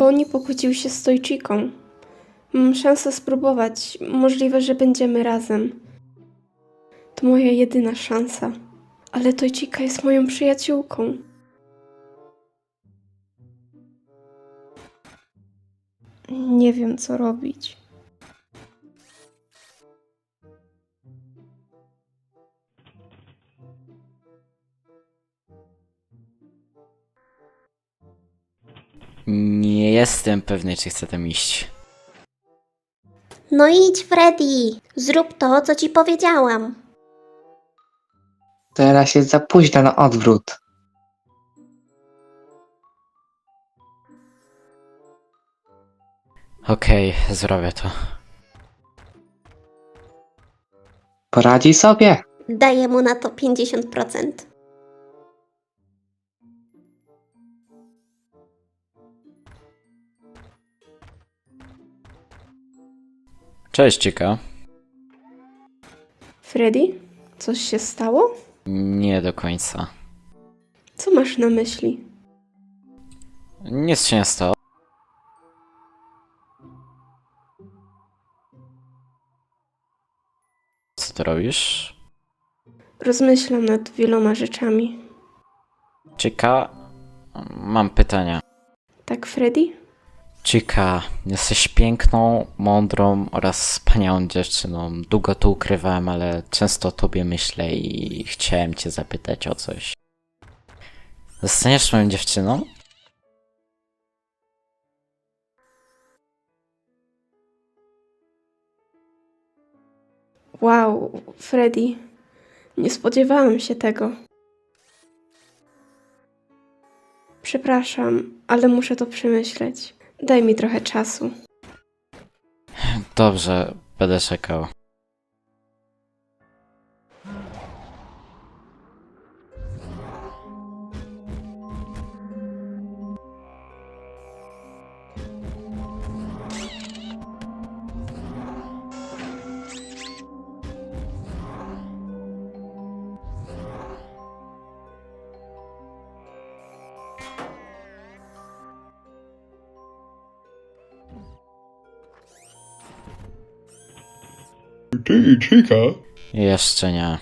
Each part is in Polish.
Bonnie pokłócił się z Tojczyką. Mam szansę spróbować. Możliwe, że będziemy razem. To moja jedyna szansa. Ale Tojczyka jest moją przyjaciółką. Nie wiem, co robić. Nie jestem pewny, czy chcę tam iść. No idź, Freddy. Zrób to, co ci powiedziałam. Teraz jest za późno na odwrót. Okej, zrobię to. Poradzi sobie. Daję mu na to 50%. Cześć, Chica. Freddy? Coś się stało? Nie do końca. Co masz na myśli? Nic się nie stało. Co ty robisz? Rozmyślam nad wieloma rzeczami. Chica, mam pytania. Tak, Freddy? Chica, jesteś piękną, mądrą oraz wspaniałą dziewczyną. Długo to ukrywałem, ale często o tobie myślę i chciałem cię zapytać o coś. Zostaniesz moją dziewczyną? Wow, Freddy. Nie spodziewałam się tego. Przepraszam, ale muszę to przemyśleć. Daj mi trochę czasu. Dobrze, będę czekał. Ty, Chica, Jeszcze nie.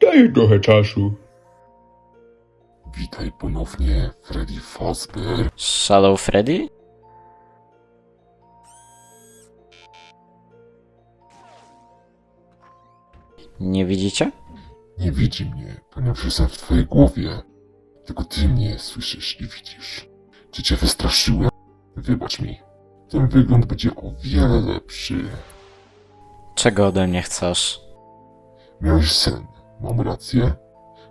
daj trochę czasu. Witaj ponownie, Freddy Fazbear. Shadow Freddy? Nie widzicie? Nie widzi mnie, ponieważ jestem w twojej głowie. Tylko ty mnie słyszysz i widzisz. Czy cię wystraszyłem? Wybacz mi. Ten wygląd będzie o wiele lepszy. Czego ode mnie chcesz? Miałeś sen, mam rację?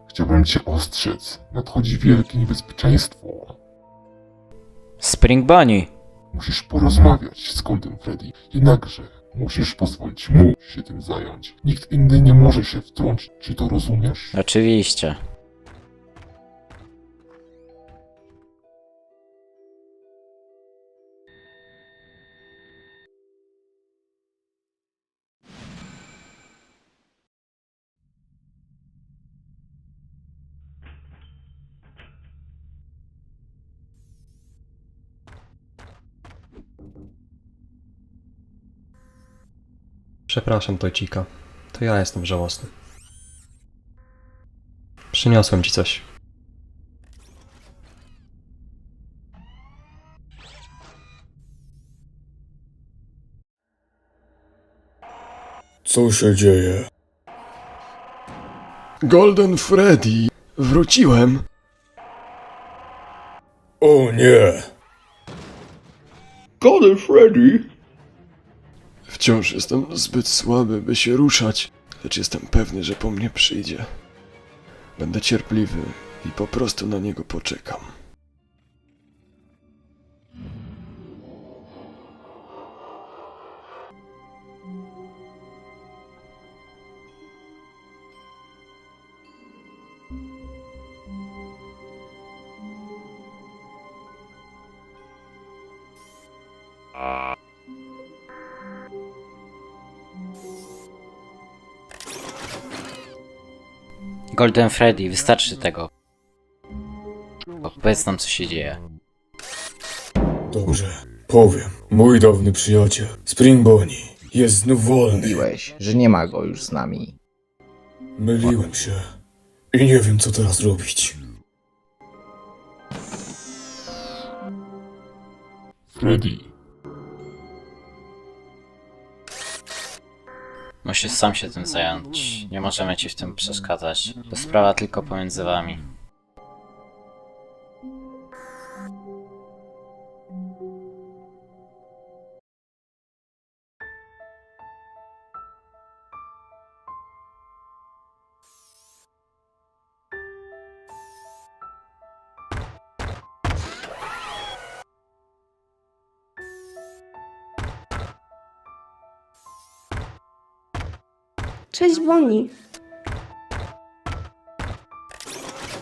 Chciałbym cię ostrzec. Nadchodzi wielkie niebezpieczeństwo. Spring Bunny! Musisz porozmawiać z Golden Freddy. Jednakże musisz pozwolić mu się tym zająć. Nikt inny nie może się wtrącić. Czy to rozumiesz? Oczywiście. Przepraszam, Tojcika. To ja jestem żałosny. Przyniosłem ci coś. Co się dzieje? Golden Freddy! Wróciłem! O nie! Golden Freddy? Wciąż jestem zbyt słaby, by się ruszać, lecz jestem pewny, że po mnie przyjdzie. Będę cierpliwy i po prostu na niego poczekam. Golden Freddy, wystarczy tego. Opowiedz nam, co się dzieje. Dobrze, powiem. Mój dawny przyjaciel, Spring Bonnie, jest znów wolny. Mówiłeś, że nie ma go już z nami. Myliłem się i nie wiem, co teraz robić. Freddy, Musisz sam się tym zająć. Nie możemy ci w tym przeszkadzać. To sprawa tylko pomiędzy wami. Cześć, Bonnie.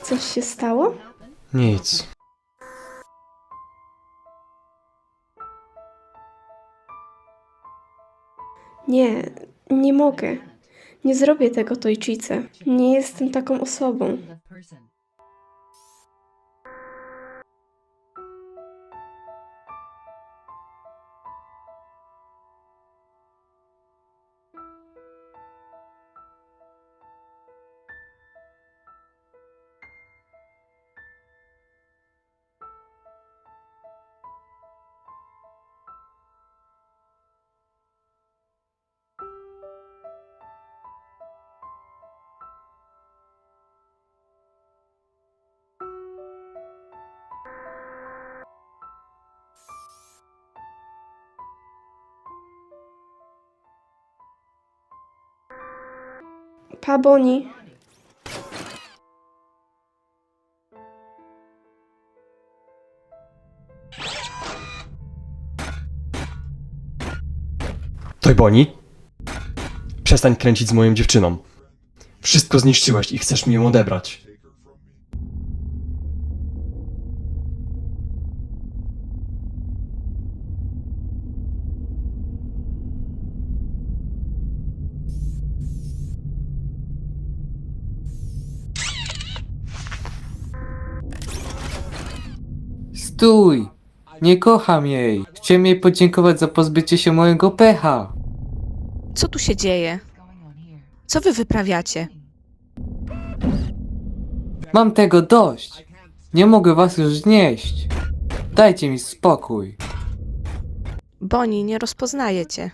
Coś się stało? Nic. Nie, nie mogę. Nie zrobię tego Tojczyce. Nie jestem taką osobą. Pa, Bonnie. Toj Boni? Przestań kręcić z moją dziewczyną. Wszystko zniszczyłaś i chcesz mi ją odebrać. Stój! Nie kocham jej! Chciałem jej podziękować za pozbycie się mojego pecha! Co tu się dzieje? Co wy wyprawiacie? Mam tego dość! Nie mogę was już znieść! Dajcie mi spokój! Boni, nie rozpoznaję cię.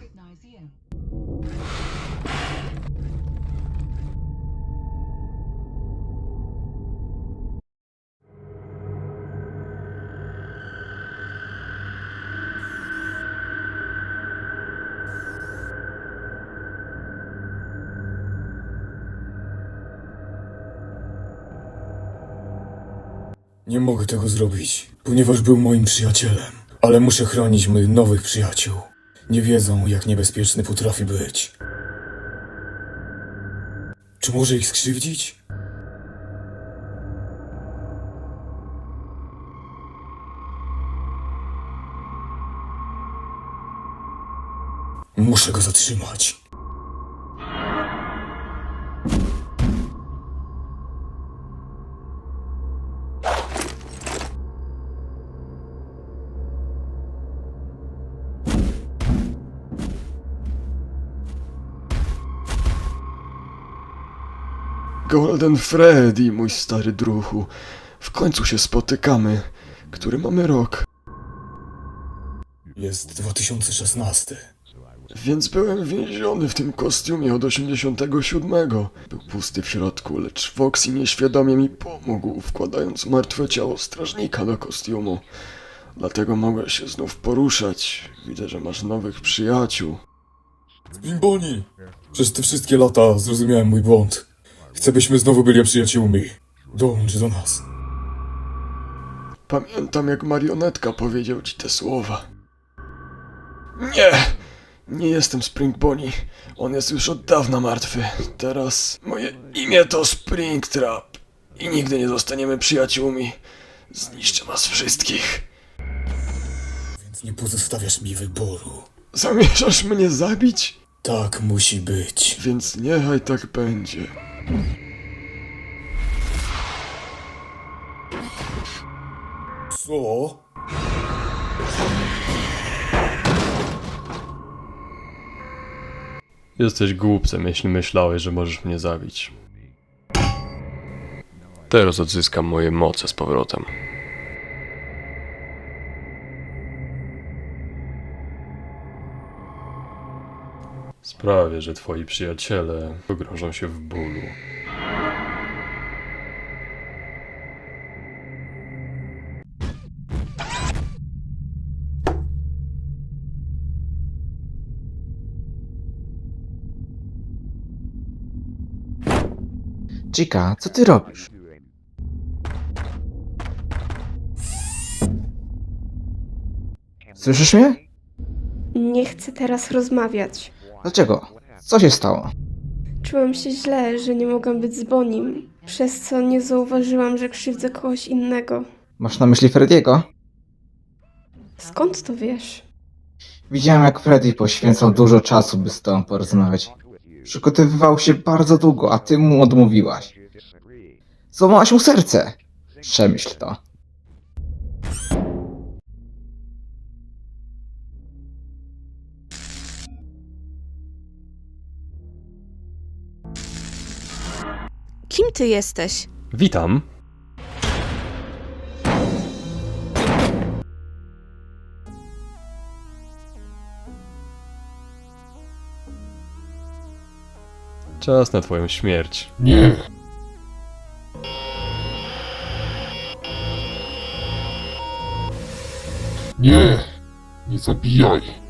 Nie mogę tego zrobić, ponieważ był moim przyjacielem. Ale muszę chronić moich nowych przyjaciół. Nie wiedzą, jak niebezpieczny potrafi być. Czy może ich skrzywdzić? Muszę go zatrzymać. Golden Freddy, mój stary druhu. W końcu się spotykamy. Który mamy rok? Jest 2016. Więc byłem więziony w tym kostiumie od 87. Był pusty w środku, lecz Foxy nieświadomie mi pomógł, wkładając martwe ciało strażnika do kostiumu. Dlatego mogę się znów poruszać. Widzę, że masz nowych przyjaciół. Bimboni! Przez te wszystkie lata zrozumiałem mój błąd. Chcę, byśmy znowu byli przyjaciółmi. Dołącz do nas. Pamiętam, jak marionetka powiedział ci te słowa. Nie! Nie jestem Spring Bonnie. On jest już od dawna martwy. Teraz moje imię to Springtrap. I nigdy nie zostaniemy przyjaciółmi. Zniszczę was wszystkich. Więc nie pozostawiasz mi wyboru. Zamierzasz mnie zabić? Tak musi być. Więc niechaj tak będzie. Co? Jesteś głupcem, jeśli myślałeś, że możesz mnie zabić. Teraz odzyskam moje moce z powrotem. Sprawię, że twoi przyjaciele pogrążą się w bólu. Chica, co ty robisz? Słyszysz mnie? Nie chcę teraz rozmawiać. Dlaczego? Co się stało? Czułam się źle, że nie mogłam być z Bonim, przez co nie zauważyłam, że krzywdzę kogoś innego. Masz na myśli Frediego? Skąd to wiesz? Widziałem, jak Freddy poświęcał dużo czasu, by z tobą porozmawiać. Przygotowywał się bardzo długo, a ty mu odmówiłaś. Złamałaś mu serce. Przemyśl to. Kim ty jesteś? Witam. Czas na twoją śmierć. Nie. Nie. Nie zabijaj.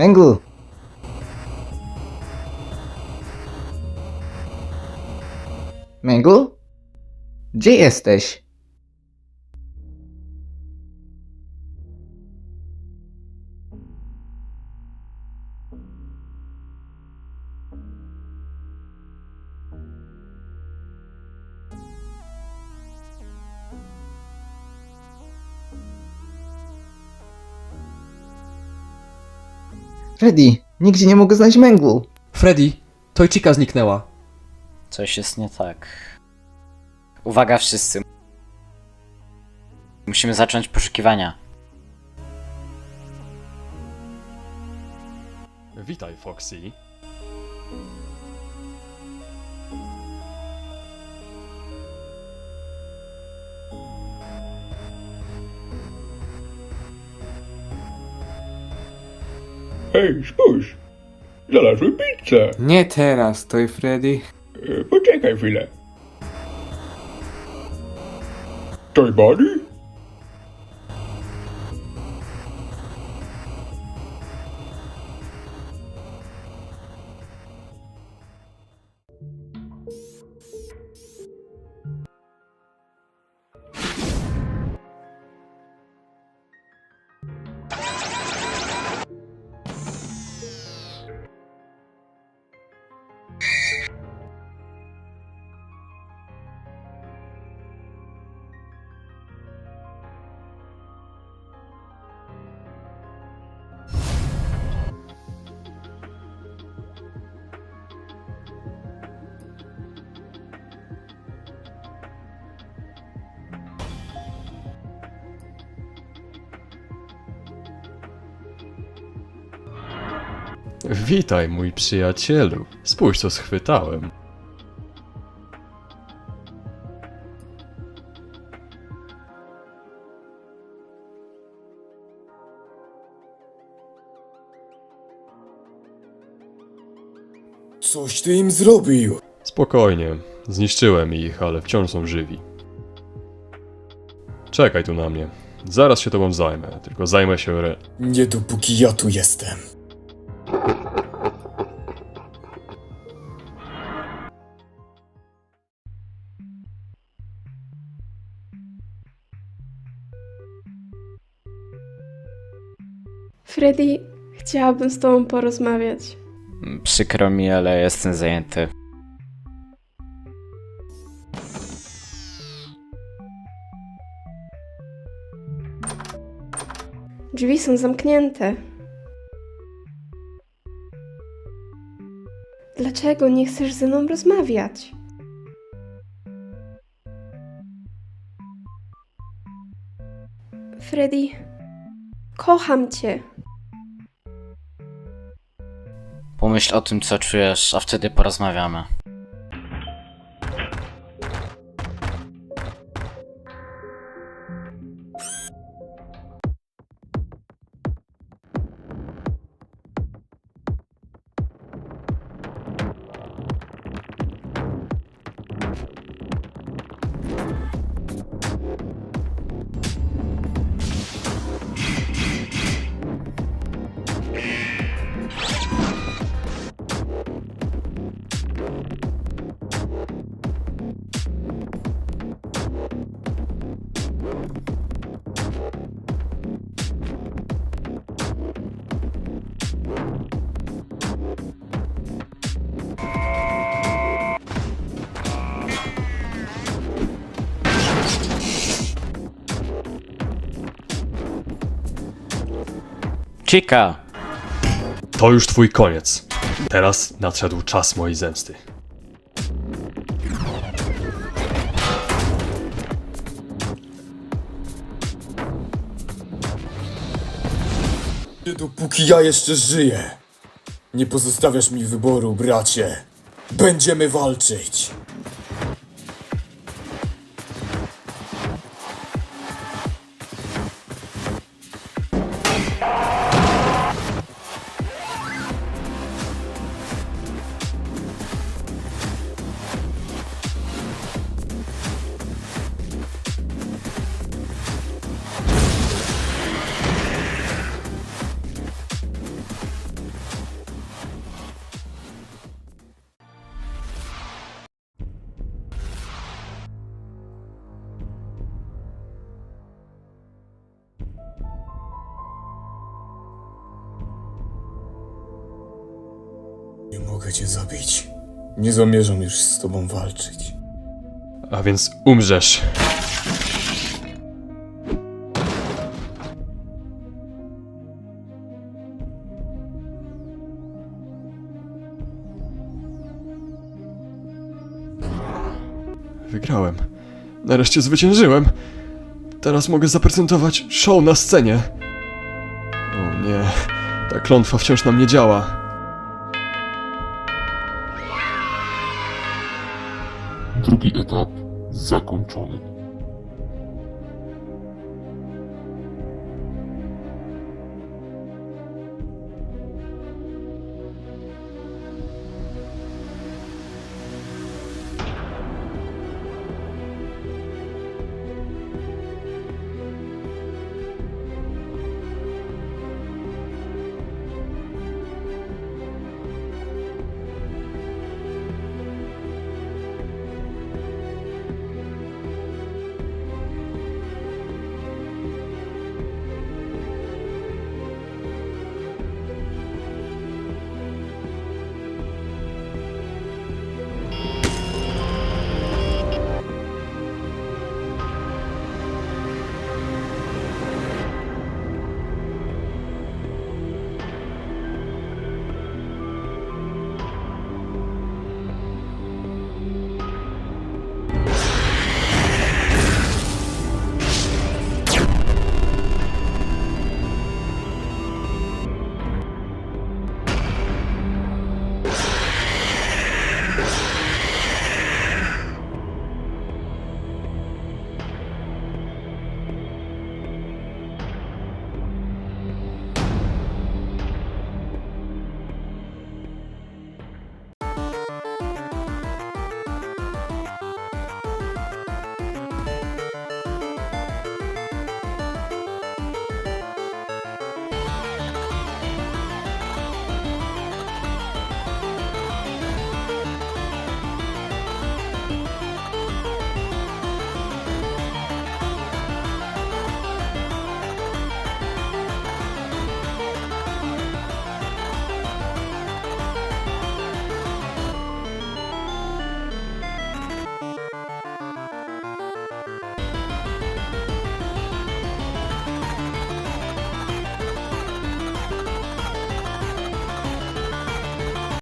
Mengel! Mengel? Gdzie jesteś? Freddy, nigdzie nie mogę znaleźć Menglu. Freddy, Tojcika zniknęła. Coś jest nie tak. Uwaga wszyscy. Musimy zacząć poszukiwania. Witaj, Foxy. Hej, spójrz! Znalazłem pizzę! Nie teraz, Toj Freddy. E, Poczekaj chwilę. Toy Buddy? Witaj, mój przyjacielu. Spójrz, co schwytałem. Coś ty im zrobił! Spokojnie. Zniszczyłem ich, ale wciąż są żywi. Czekaj tu na mnie. Zaraz się tobą zajmę, tylko zajmę się re... Nie dopóki ja tu jestem. Freddy, chciałabym z tobą porozmawiać. Przykro mi, ale jestem zajęty. Drzwi są zamknięte. Dlaczego nie chcesz ze mną rozmawiać? Freddy, kocham cię. Pomyśl o tym, co czujesz, a wtedy porozmawiamy. Chica! To już twój koniec. Teraz nadszedł czas mojej zemsty. Dopóki ja jeszcze żyję, nie pozostawiasz mi wyboru, bracie. Będziemy walczyć. Cię zabić. Nie zamierzam już z tobą walczyć. A więc umrzesz. Wygrałem. Nareszcie zwyciężyłem. Teraz mogę zaprezentować show na scenie. O nie, ta klątwa wciąż na mnie działa. Drugi etap zakończony.